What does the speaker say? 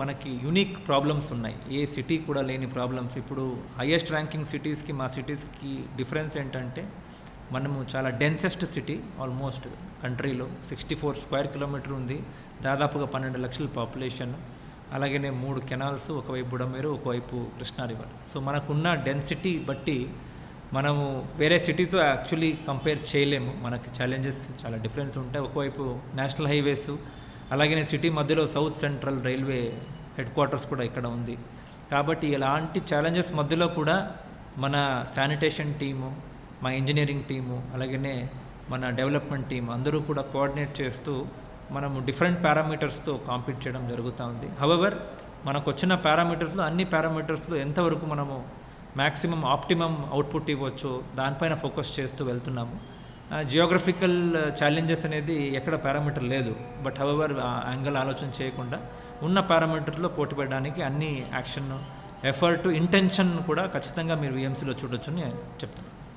మనకి unique problems ఉన్నాయి. ఏ city కూడా లేని ప్రాబ్లమ్స్ ఇప్పుడు హైయెస్ట్ ర్యాంకింగ్ సిటీస్కి మా సిటీస్కి డిఫరెన్స్ ఏంటంటే మనము చాలా డెన్సెస్ట్ సిటీ ఆల్మోస్ట్ కంట్రీలో సిక్స్టీ ఫోర్ స్క్వేర్ కిలోమీటర్ ఉంది. దాదాపుగా పన్నెండు లక్షల పాపులేషన్ అలాగనే మూడు కెనాల్స్ ఒకవైపు బుడమేరు ఒకవైపు కృష్ణా రివర్ సో మనకున్న డెన్సిటీ బట్టి మనము వేరే సిటీతో యాక్చువల్లీ కంపేర్ చేయలేము. మనకి ఛాలెంజెస్ చాలా డిఫరెన్స్ ఉంటాయి. ఒకవైపు నేషనల్ హైవేస్ అలాగే సిటీ మధ్యలో south central railway headquarters కూడా ఇక్కడ ఉంది. కాబట్టి ఇలాంటి ఛాలెంజెస్ మధ్యలో కూడా మన శానిటేషన్ టీము మా ఇంజనీరింగ్ టీము అలాగనే మన డెవలప్మెంట్ టీం అందరూ కూడా కోఆర్డినేట్ చేస్తూ మనము డిఫరెంట్ పారామీటర్స్తో కాంపీట్ చేయడం జరుగుతూ ఉంది. హవెవర్ మనకు వచ్చిన పారామీటర్స్లో అన్ని పారామీటర్స్లో ఎంతవరకు మనము మ్యాక్సిమం ఆప్టిమమ్ అవుట్పుట్ ఇవ్వచ్చు దానిపైన ఫోకస్ చేస్తూ వెళ్తున్నాము. జియోగ్రఫికల్ ఛాలెంజెస్ అనేది ఎక్కడ పారామీటర్ లేదు. బట్ హవెవర్ యాంగిల్ ఆలోచన చేయకుండా ఉన్న పారామీటర్లో పోటీ పడడానికి అన్ని యాక్షన్ ఎఫర్ట్ ఇంటెన్షన్ కూడా ఖచ్చితంగా మీరు విఎంసీలో చూడొచ్చు అని చెప్తాను